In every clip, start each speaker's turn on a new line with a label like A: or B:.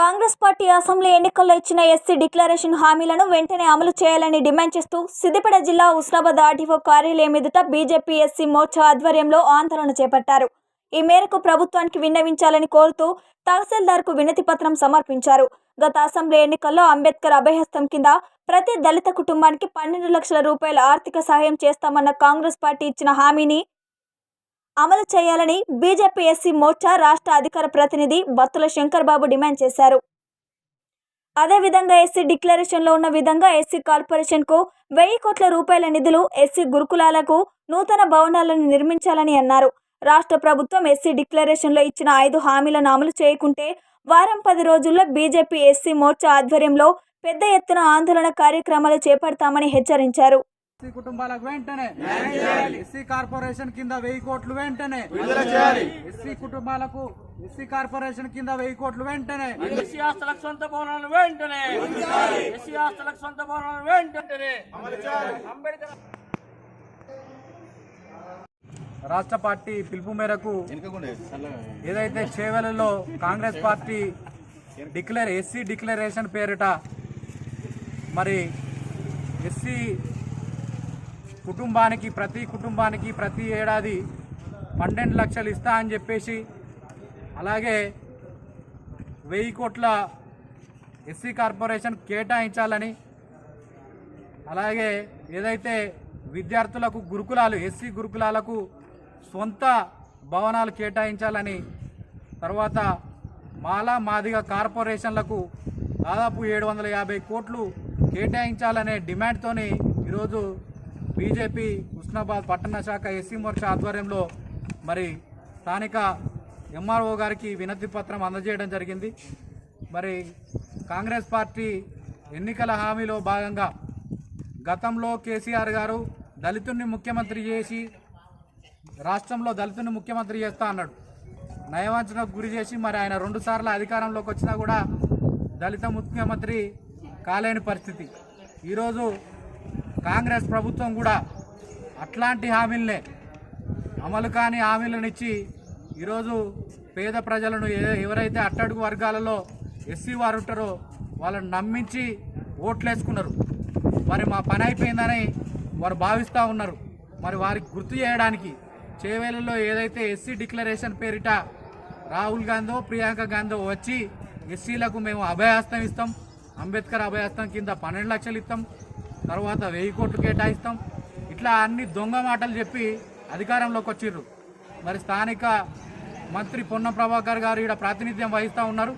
A: Congress party assembly ఎన్నికల్లో ఇచ్చిన SC declaration హామీలను వెంటనే అమలు చేయాలని డిమాండ్ చేస్తూ సిద్దిపేట జిల్లా ఉస్నాబాద్ ఆర్టీఓ కార్యాలయం ఎదుట బీజేపీ ఎస్సీ మోర్చా ఆధ్వర్యంలో ఆందోళన చేపట్టారు. ఈ మేరకు ప్రభుత్వానికి విన్నవించాలని కోరుతూ తహసీల్దార్కు వినతి పత్రం సమర్పించారు. గత అసెంబ్లీ ఎన్నికల్లో అంబేద్కర్ అభయహస్తం కింద ప్రతి దళిత కుటుంబానికి పన్నెండు లక్షల రూపాయల ఆర్థిక సహాయం చేస్తామన్న కాంగ్రెస్ పార్టీ ఇచ్చిన హామీని అమలు చేయాలని బీజేపీ ఎస్సీ మోర్చా రాష్ట్ర అధికార ప్రతినిధి బత్తుల శంకర్ బాబు డిమాండ్ చేశారు. అదేవిధంగా ఎస్సీ డిక్లరేషన్లో ఉన్న విధంగా ఎస్సీ కార్పొరేషన్కు వెయ్యి కోట్ల రూపాయల నిధులు ఎస్సీ గురుకులాలకు నూతన భవనాలను నిర్మించాలని అన్నారు. రాష్ట్ర ప్రభుత్వం ఎస్సీ డిక్లరేషన్లో ఇచ్చిన ఐదు హామీలను అమలు చేయకుంటే వారం పది రోజుల్లో బీజేపీ ఎస్సీ మోర్చా ఆధ్వర్యంలో పెద్ద ఎత్తున ఆందోళన కార్యక్రమాలు చేపడతామని హెచ్చరించారు.
B: ఎస్సీ కుటుంబాలకు వెంటనే ఎస్సీ కార్పొరేషన్ కింద వెయ్యి కోట్లు వెంటనే. ఎస్సీ కుటుంబాలకు ఎస్సీ కార్పొరేషన్ కింద వెయ్యి కోట్లు వెంటనే.
C: ఎస్సీ ఆస్తులకు సొంత భవనాలు వెంటనే. ఎస్సీ ఆస్తులకు సొంత భవనాలు వెంటనే. అంబేద్కర్
B: రాష్ట్ర పార్టీ పిలుపు మేరకు ఏదైతే చేవెలలో Congress party declare SC declaration పేరిట మరి ఎస్సీ కుటుంబానికి ప్రతి కుటుంబానికి ప్రతి ఏడాది పన్నెండు లక్షలు ఇస్తా అని చెప్పేసి అలాగే వెయ్యి కోట్ల ఎస్సీ కార్పొరేషన్ కేటాయించాలని అలాగే ఏదైతే విద్యార్థులకు గురుకులాలు ఎస్సీ గురుకులాలకు సొంత భవనాలు కేటాయించాలని తర్వాత మాలా మాదిగ కార్పొరేషన్లకు దాదాపు ఏడు వందల యాభై కోట్లు కేటాయించాలనే డిమాండ్తోని ఈరోజు బీజేపీ హుస్నాబాద్ పట్టణ శాఖ ఎస్సీ మోర్చా ఆధ్వర్యంలో మరి స్థానిక ఎంఆర్ఓ గారికి వినతి పత్రం అందజేయడం జరిగింది. మరి కాంగ్రెస్ పార్టీ ఎన్నికల హామీలో భాగంగా గతంలో కేసీఆర్ గారు దళితుని ముఖ్యమంత్రి చేసి రాష్ట్రంలో దళితుని ముఖ్యమంత్రి చేస్తా అన్నాడు. నయవంచనకు గురి చేసి మరి ఆయన రెండు సార్లు అధికారంలోకి వచ్చినా కూడా దళిత ముఖ్యమంత్రి కాలేని పరిస్థితి. ఈరోజు కాంగ్రెస్ ప్రభుత్వం కూడా అట్లాంటి హామీలనే అమలు కాని హామీలనిచ్చి ఈరోజు పేద ప్రజలను ఎవరైతే అట్టడుగు వర్గాలలో ఎస్సీ వారు ఉంటారో వాళ్ళని నమ్మించి ఓట్లేసుకున్నారు. మరి మా పని అయిపోయిందని వారు భావిస్తూ ఉన్నారు. మరి వారికి గుర్తు చేయడానికి చేవేలలో ఏదైతే ఎస్సీ డిక్లరేషన్ పేరిట రాహుల్ గాంధీ ప్రియాంక గాంధీ వచ్చి ఎస్సీలకు మేము అభయహస్తం ఇస్తాం అంబేద్కర్ అభయహస్తం కింద పన్నెండు లక్షలు ఇస్తాం. తర్వాత వెయ్యి కోట్లు కేటాయిస్తాం. ఇట్లా అన్ని దొంగ మాటలు చెప్పి అధికారంలోకి వచ్చిర్రు. మరి స్థానిక మంత్రి పొన్న ప్రభాకర్ గారు ఇక్కడ ప్రాతినిధ్యం వహిస్తూ ఉన్నారు.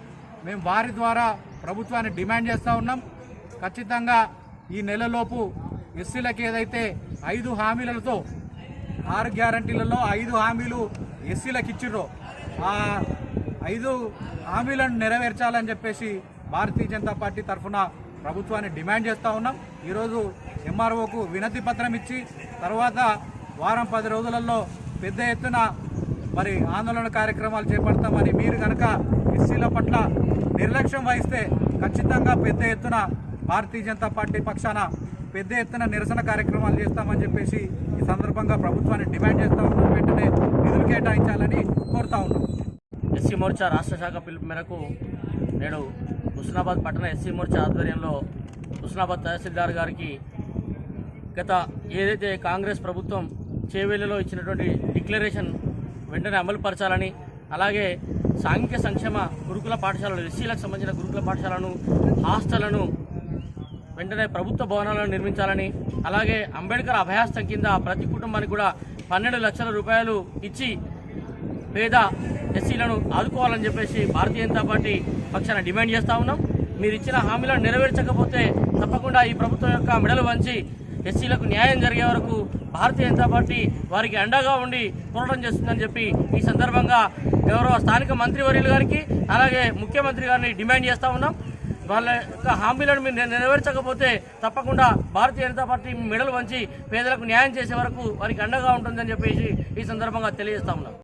B: మేము వారి ద్వారా ప్రభుత్వాన్ని డిమాండ్ చేస్తూ ఉన్నాం. ఖచ్చితంగా ఈ నెలలోపు ఎస్సీలకు ఏదైతే ఐదు హామీలతో ఆరు గ్యారంటీలలో ఐదు హామీలు ఎస్సీలకు ఇచ్చిర్రో ఆ ఐదు హామీలను నెరవేర్చాలని చెప్పేసి భారతీయ జనతా పార్టీ తరఫున ప్రభుత్వాన్ని డిమాండ్ చేస్తూ ఉన్నాం. ఈరోజు ఎంఆర్ఓకు వినతి పత్రం ఇచ్చి తర్వాత వారం పది రోజులలో పెద్ద ఎత్తున మరి ఆందోళన కార్యక్రమాలు చేపడతామని మీరు కనుక ఎస్సీల పట్ల నిర్లక్ష్యం వహిస్తే ఖచ్చితంగా పెద్ద ఎత్తున భారతీయ జనతా పార్టీ పక్షాన పెద్ద ఎత్తున నిరసన కార్యక్రమాలు చేస్తామని చెప్పేసి ఈ సందర్భంగా ప్రభుత్వాన్ని డిమాండ్ చేస్తా ఉన్నాం. వెంటనే నిధులు కేటాయించాలని కోరుతా ఉన్నాం.
C: ఎస్సీ మోర్చా రాష్ట్ర శాఖ పిలుపు మేరకు నేడు హుస్నాబాద్ పట్టణ ఎస్సీ మోర్చా ఆధ్వర్యంలో హుస్నాబాద్ తహసీల్దార్ గారికి గత ఏదైతే కాంగ్రెస్ ప్రభుత్వం చేవేళ్ళలో ఇచ్చినటువంటి డిక్లరేషన్ వెంటనే అమలుపరచాలని అలాగే సాంఘిక సంక్షేమ గురుకుల పాఠశాలలు ఎస్సీలకు సంబంధించిన గురుకుల పాఠశాలను హాస్టళ్ళను వెంటనే ప్రభుత్వ భవనాలను నిర్మించాలని అలాగే అంబేద్కర్ అభయాస్తం కింద ప్రతి కుటుంబానికి కూడా పన్నెండు లక్షల రూపాయలు ఇచ్చి పేద ఎస్సీలను ఆదుకోవాలని చెప్పేసి భారతీయ జనతా పార్టీ పక్షాన డిమాండ్ చేస్తా ఉన్నాం. మీరు ఇచ్చిన హామీలను నెరవేర్చకపోతే తప్పకుండా ఈ ప్రభుత్వం యొక్క మెడలు వంచి ఎస్సీలకు న్యాయం జరిగే వరకు భారతీయ జనతా పార్టీ వారికి అండగా ఉండి పోరాటం చేస్తుందని చెప్పి ఈ సందర్భంగా గౌరవ స్థానిక మంత్రివర్యులు గారికి అలాగే ముఖ్యమంత్రి గారిని డిమాండ్ చేస్తా ఉన్నాం. వాళ్ళ యొక్క హామీలను మీరు నెరవేర్చకపోతే తప్పకుండా భారతీయ జనతా పార్టీ మెడలు వంచి పేదలకు న్యాయం చేసే వరకు వారికి అండగా ఉంటుందని చెప్పేసి ఈ సందర్భంగా తెలియజేస్తా ఉన్నాం.